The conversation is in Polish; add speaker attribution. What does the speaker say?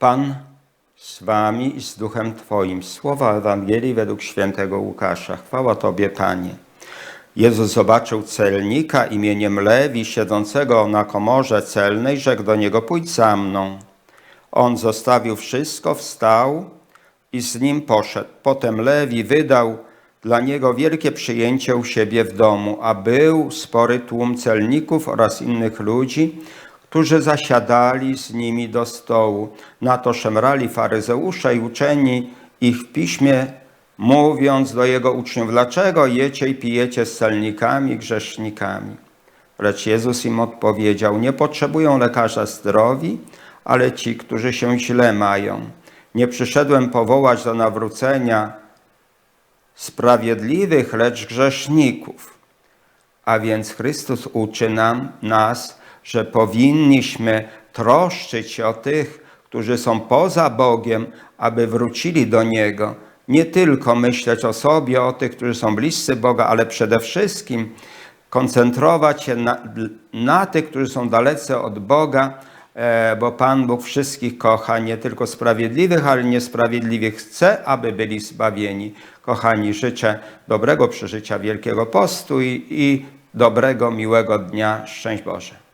Speaker 1: Pan z wami i z duchem Twoim. Słowa Ewangelii według świętego Łukasza. Chwała Tobie, Panie. Jezus zobaczył celnika imieniem Lewi, siedzącego na komorze celnej, rzekł do niego, pójdź za mną. On zostawił wszystko, wstał i z nim poszedł. Potem Lewi wydał dla niego wielkie przyjęcie u siebie w domu, a był spory tłum celników oraz innych ludzi, którzy zasiadali z nimi do stołu. Na to szemrali faryzeusze i uczeni ich w piśmie, mówiąc do jego uczniów, dlaczego jecie i pijecie z celnikami, grzesznikami? Lecz Jezus im odpowiedział, nie potrzebują lekarza zdrowi, ale ci, którzy się źle mają. Nie przyszedłem powołać do nawrócenia sprawiedliwych, lecz grzeszników. A więc Chrystus uczy nam, nas, że powinniśmy troszczyć się o tych, którzy są poza Bogiem, aby wrócili do Niego. Nie tylko myśleć o sobie, o tych, którzy są bliscy Boga, ale przede wszystkim koncentrować się na, na tych, którzy są dalecy od Boga, e, bo Pan Bóg wszystkich kocha, nie tylko sprawiedliwych, ale niesprawiedliwych. Chce, aby byli zbawieni. Kochani, życzę dobrego przeżycia Wielkiego Postu i, i dobrego, miłego dnia. Szczęść Boże.